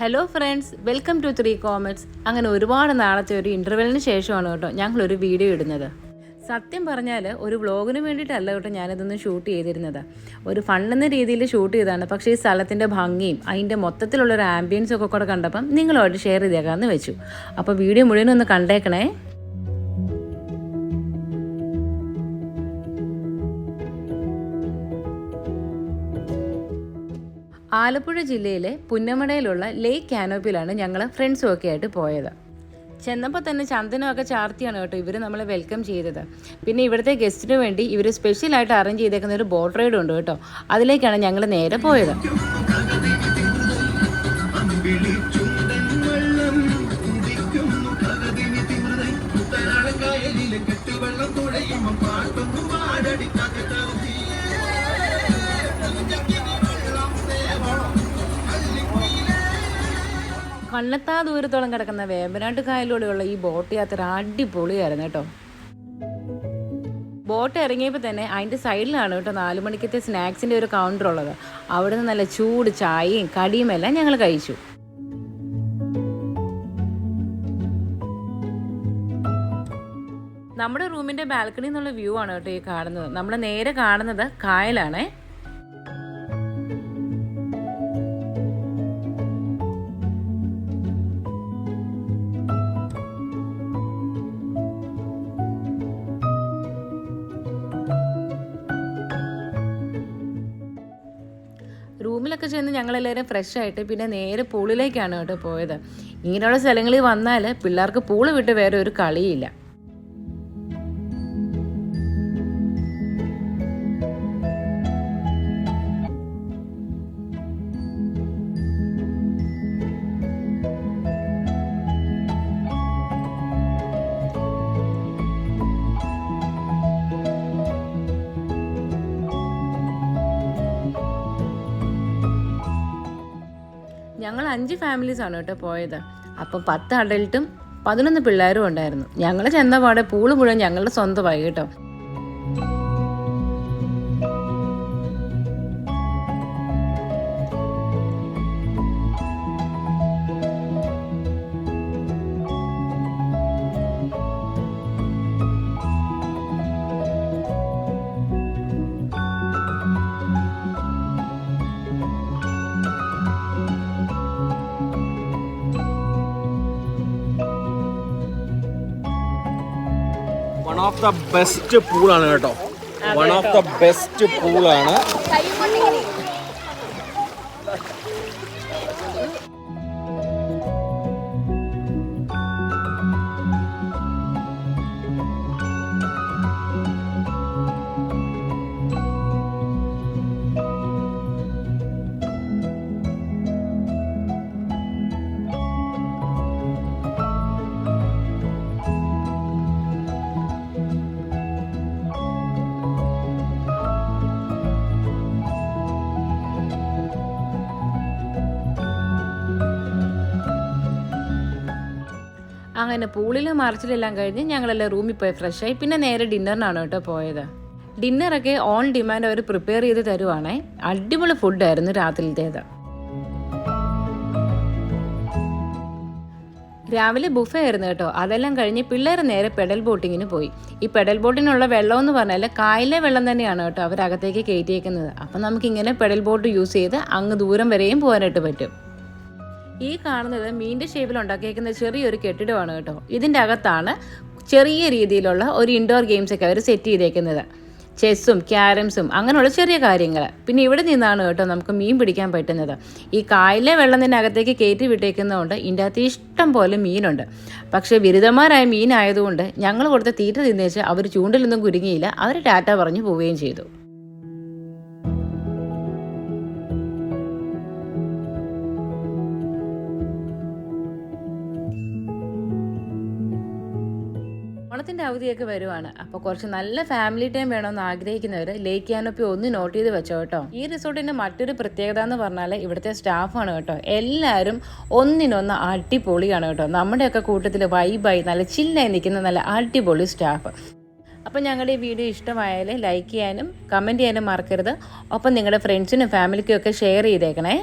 Hello friends welcome to three comets അങ്ങനെ ഒരുപാട് നാളത്തെ ഒരു ഇന്റർവെല്ലിന് ശേഷമാണ് കേട്ടോ ഞങ്ങളൊരു വീഡിയോ ഇടുന്നത്. സത്യം പറഞ്ഞാൽ ഒരു വ്ളോഗിന് വേണ്ടിയിട്ടല്ല കേട്ടോ ഞാനിതൊന്നും ഷൂട്ട് ചെയ്തിരുന്നത്. ഒരു ഫണ്ടെന്ന രീതിയിൽ ഷൂട്ട് ചെയ്തതാണ്. പക്ഷേ ഈ സ്ഥലത്തിന്റെ ഭംഗിയും അതിന്റെ മൊത്തത്തിലുള്ളൊരു ആംബിയൻസും ഒക്കെ കൂടെ കണ്ടപ്പം നിങ്ങളുമായിട്ട് ഷെയർ ചെയ്തേക്കാമെന്ന് വെച്ചു. അപ്പോൾ വീഡിയോ മുഴുവൻ ഒന്ന് കണ്ടേക്കണേ. ആലപ്പുഴ ജില്ലയിലെ പുന്നമടയിലുള്ള ലേക്ക് കാനോപ്പിലാണ് ഞങ്ങൾ ഫ്രണ്ട്സും ഒക്കെ ആയിട്ട് പോയത്. ചെന്നപ്പോൾ തന്നെ ചന്ദനമൊക്കെ ചാർത്തിയാണ് കേട്ടോ ഇവർ നമ്മളെ വെൽക്കം ചെയ്തത്. പിന്നെ ഇവിടുത്തെ ഗസ്റ്റിന് വേണ്ടി ഇവർ സ്പെഷ്യലായിട്ട് അറേഞ്ച് ചെയ്തേക്കുന്ന ഒരു ബോട്ട് റൈഡ് ഉണ്ട് കേട്ടോ. അതിലേക്കാണ് ഞങ്ങൾ നേരെ പോയത്. കണ്ണെത്താ ദൂരത്തോളം കിടക്കുന്ന വേമ്പനാട്ട് കായലിലൂടെയുള്ള ഈ ബോട്ട് യാത്ര അടിപൊളിയായിരുന്നു കേട്ടോ. ബോട്ട് ഇറങ്ങിയപ്പോൾ തന്നെ അതിന്റെ സൈഡിലാണ് കേട്ടോ നാല് മണിക്കത്തെ സ്നാക്സിന്റെ ഒരു കൗണ്ടർ ഉള്ളത്. അവിടെ നിന്ന് നല്ല ചൂട് ചായയും കടിയും എല്ലാം ഞങ്ങൾ കഴിച്ചു. നമ്മുടെ റൂമിന്റെ ബാൽക്കണിയിൽ നിന്നുള്ള വ്യൂ ആണ് കേട്ടോ ഈ കാണുന്നത്. നമ്മൾ നേരെ കാണുന്നത് കായലാണേ. റൂമിലൊക്കെ ചെന്ന് ഞങ്ങളെല്ലാവരും ഫ്രഷ് ആയിട്ട് പിന്നെ നേരെ പൂളിലേക്കാണ് കേട്ടോ പോയത്. ഇങ്ങനെയുള്ള സ്ഥലങ്ങളിൽ വന്നാൽ പിള്ളേർക്ക് പൂൾ വിട്ട് വേറെ ഒരു കളിയില്ല. ഞങ്ങൾ അഞ്ച് ഫാമിലീസ് ആണ് കേട്ടോ പോയത്. അപ്പം പത്ത് അഡൽട്ടും പതിനൊന്ന് പിള്ളേരും ഉണ്ടായിരുന്നു. ഞങ്ങൾ ചെന്ന പാടെ പൂൾ മുഴുവൻ ഞങ്ങളുടെ സ്വന്തമായി കേട്ടോ. വൺ ഓഫ് ദ ബെസ്റ്റ് പൂളാണ് കേട്ടോ. വൺ ഓഫ് ദ ബെസ്റ്റ് പൂളാണ് അങ്ങനെ പൂളിലും മറച്ചിലെല്ലാം കഴിഞ്ഞ് ഞങ്ങളെല്ലാം റൂമിൽ പോയി ഫ്രഷ് ആയി. പിന്നെ നേരെ ഡിന്നറിനാണ് കേട്ടോ പോയത്. ഡിന്നറൊക്കെ ഓൺ ഡിമാൻഡ് അവർ പ്രിപ്പയർ ചെയ്ത് തരുവാണേ. അടിപൊളി ഫുഡായിരുന്നു രാത്രിയിലത്തേത്. രാവിലെ ബുഫേ ആയിരുന്നു കേട്ടോ. അതെല്ലാം കഴിഞ്ഞ് പിള്ളേർ നേരെ പെഡൽ ബോട്ടിങ്ങിന് പോയി. ഈ പെഡൽ ബോട്ടിനുള്ള വെള്ളം എന്ന് പറഞ്ഞാൽ കായലിലെ വെള്ളം തന്നെയാണ് കേട്ടോ അവരകത്തേക്ക് കയറ്റിയേക്കുന്നത്. അപ്പം നമുക്കിങ്ങനെ പെഡൽ ബോട്ട് യൂസ് ചെയ്ത് അങ്ങ് ദൂരം വരെയും പോകാനായിട്ട് പറ്റും. ഈ കാണുന്നത് മീന്റെ ഷേപ്പിൽ ഉണ്ടാക്കിയേക്കുന്ന ചെറിയൊരു കെട്ടിടമാണ് കേട്ടോ. ഇതിന്റെ അകത്താണ് ചെറിയ രീതിയിലുള്ള ഒരു ഇൻഡോർ ഗെയിംസ് ഒക്കെ അവർ സെറ്റ് ചെയ്തേക്കുന്നത്. ചെസ്സും ക്യാരംസും അങ്ങനെയുള്ള ചെറിയ കാര്യങ്ങൾ പിന്നെ ഇവിടെ നിന്നാണ് കേട്ടോ നമുക്ക് മീൻ പിടിക്കാൻ പറ്റുന്നത്. ഈ കായലിലെ അകത്തേക്ക് കയറ്റി വിട്ടേക്കുന്നതുകൊണ്ട് ഇതിന്റെ അകത്ത് ഇഷ്ടം പോലെ മീനുണ്ട്. പക്ഷേ ബിരുദന്മാരായ മീനായതുകൊണ്ട് ഞങ്ങൾ കൊടുത്ത തീറ്റ തിന്നേച്ച് അവർ ചൂണ്ടിലൊന്നും കുരുങ്ങിയില്ല. അവർ ടാറ്റ പറഞ്ഞു പോവുകയും ചെയ്തു. ഓണത്തിന്റെ അവധിയൊക്കെ വരുവാണ്. അപ്പോൾ കുറച്ച് നല്ല ഫാമിലി ടൈം വേണമെന്ന് ആഗ്രഹിക്കുന്നവർ ലേക്ക് ക്യാനോപ്പി ഒന്ന് നോട്ട് ചെയ്ത് വെച്ചോ കേട്ടോ. ഈ റിസോർട്ടിന്റെ മറ്റൊരു പ്രത്യേകത എന്ന് പറഞ്ഞാൽ ഇവിടുത്തെ സ്റ്റാഫാണ് കേട്ടോ. എല്ലാവരും ഒന്നിനൊന്ന് അടിപൊളിയാണ് കേട്ടോ. നമ്മുടെയൊക്കെ കൂട്ടത്തിൽ വൈബായി നല്ല ചില്ലായി നിൽക്കുന്ന നല്ല അടിപൊളി സ്റ്റാഫ് അപ്പോൾ ഞങ്ങളുടെ ഈ വീഡിയോ ഇഷ്ടമായാൽ ലൈക്ക് ചെയ്യാനും കമന്റ് ചെയ്യാനും മറക്കരുത്. ഒപ്പം നിങ്ങളുടെ ഫ്രണ്ട്സിനും ഫാമിലിക്കും ഒക്കെ ഷെയർ ചെയ്തേക്കണേ.